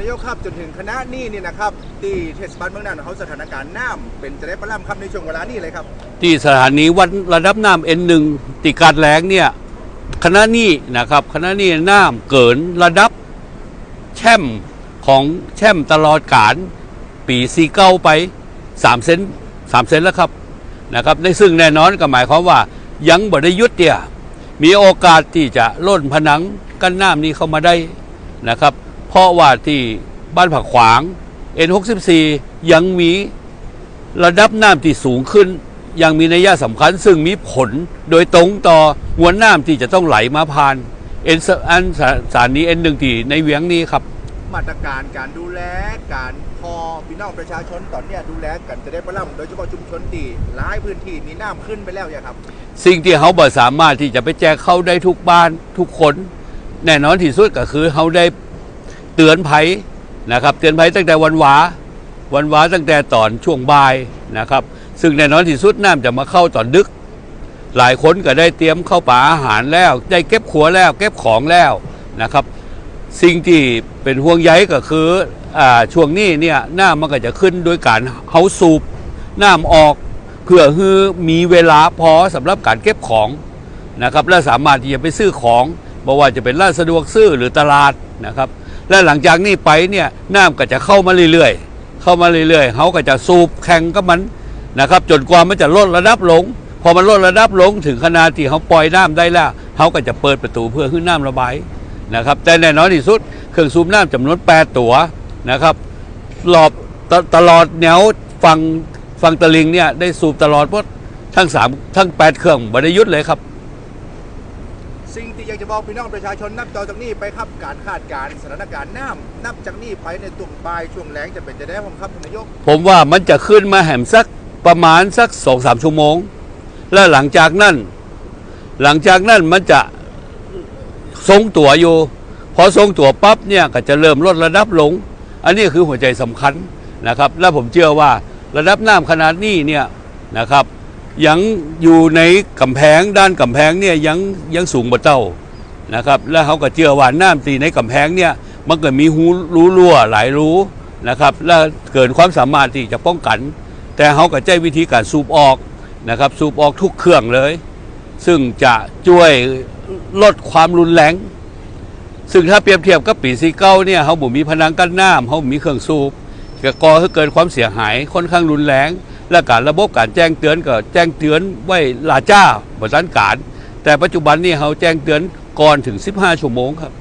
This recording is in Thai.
นายกครับจนถึงคณะนี้นี่นะครับที่เทศบาลเมืองน่านเขาสถานการณ์น้ำเป็นจะได้ประล่ำครับในช่วงเวลานี้เลยครับ ที่สถานีวัดระดับน้ำ N1 ติการแรงเนี่ยคณะนี้นะครับคณะนี้น้ำเกินระดับแช่มของแช่มตลอดการปีซีเก้าไป3เซน3เซนแล้วครับนะครับในซึ่งแน่นอนก็หมายความว่ายังบ่ได้หยุดเนี่ยมีโอกาสที่จะล่นผนังกั้นน้ำนี้เข้ามาได้นะครับ เพราะว่าที่บ้านผักขวาง N64 ยังมีระดับน้ำที่สูงขึ้น ยังมีนัยสำคัญ ซึ่งมีผลโดยตรงต่อมวลน้ำที่จะต้องไหลมาผ่านเอ็นอันสาสารนี้เอ็นหนึ่งที่ในเวียงนี้ครับ มาตรการการดูแลการพอพี่น้องประชาชนตอนเนี้ยดูแลกันจะได้ประล่ำโดยเฉพาะชุมชนที่หลายพื้นที่มีน้ำขึ้นไปแล้วอย่างครับ สิ่งที่เขาบ่สามารถที่จะไปแจกเข้าได้ทุกบ้านทุกคน แน่นอนที่สุดก็คือเขาได้ เตือนภัยนะครับเตือนภัยตั้งแต่วันวาวันวาตั้งแต่ตอนช่วงบ่ายนะครับ ซึ่งแน่นอนที่สุดน้ำจะมาเข้าตอนดึก หลายคนก็ได้เตรียมเข้าป่าอาหารแล้ว ได้เก็บขัวแล้ว เก็บของแล้วนะครับ สิ่งที่เป็นห่วงใยก็คืออช่วงนี้เนี่ยน้ำมันก็จะขึ้นโดยการเฮาสูบน้ำออกเพื่อให้มีเวลาพอสำหรับการเก็บของนะครับและสามารถที่จะไปซื้อของไม่ว่าจะเป็นร้านสะดวกซื้อหรือตลาดนะครับ และหลังจากนี้ไปเนี่ยน้ำก็จะเข้ามาเรื่อยๆ เข้ามาเรื่อยๆเขาก็จะสูบแข่งกับมันนะครับ จนกว่ามันจะลดระดับลง พอมันลดระดับลงถึงขนาดที่เขาปล่อยน้ำได้แล้วเขาก็จะเปิดประตูเพื่อให้น้ำระบายนะครับ แต่แน่นอนที่สุดเครื่องสูบน้ำจำนวน8ตัวนะครับรอบตตลอดแนวฝั่งฝั่งตะลิงเนี่ยได้สูบตลอดเพราะทั้งสามทั้งแปดเครื่องบริยุทธ์เลยครับ อยากจะบอกพี่น้องประชาชนนับต่อจากนี้ไปครับการคาดการณ์สถานการณ์น้ำนับจากนี้ไปในตุ่มปลายช่วงแล้งจะเป็นจะได้ผมครับท่านนายก ผมว่ามันจะขึ้นมาแหมสักประมาณสักสองสามชั่วโมง แล้วหลังจากนั้น หลังจากนั้นมันจะทรงตัวอยู่ พอทรงตัวปั๊บเนี่ยก็จะเริ่มลดระดับลง อันนี้คือหัวใจสำคัญนะครับ และผมเชื่อว่าระดับน้ำขนาดนี้เนี่ยนะครับ ยังอยู่ในกำแพงด้านกำแพงเนี่ยยังยังสูงกว่าเต้านะครับ แล้วเขาก็เชื่อว่านน้ำตีในกำแพงเนี่ยมันก็มีหูรู้รั่วหลายรู้นะครับ และเกินความสามารถที่จะป้องกัน แต่เขาก็ใช้วิธีการสูบออกนะครับ สูบออกทุกเครื่องเลย ซึ่งจะช่วยลดความรุนแรง ซึ่งถ้าเปรียบเทียบกับปีซีเก้าเนี่ยเขาบ่มีพนังกั้นน้ำเขาบ่มีเครื่องสูบก็ก่อให้เกิดความเสียหายค่อนข้างรุนแรง และการระบบการแจ้งเตือนก็แจ้งเตือนไว้ลาจ้าบทันการ แต่ปัจจุบันนี่เขาแจ้งเตือนก่อนถึง 15 ชั่วโมงครับ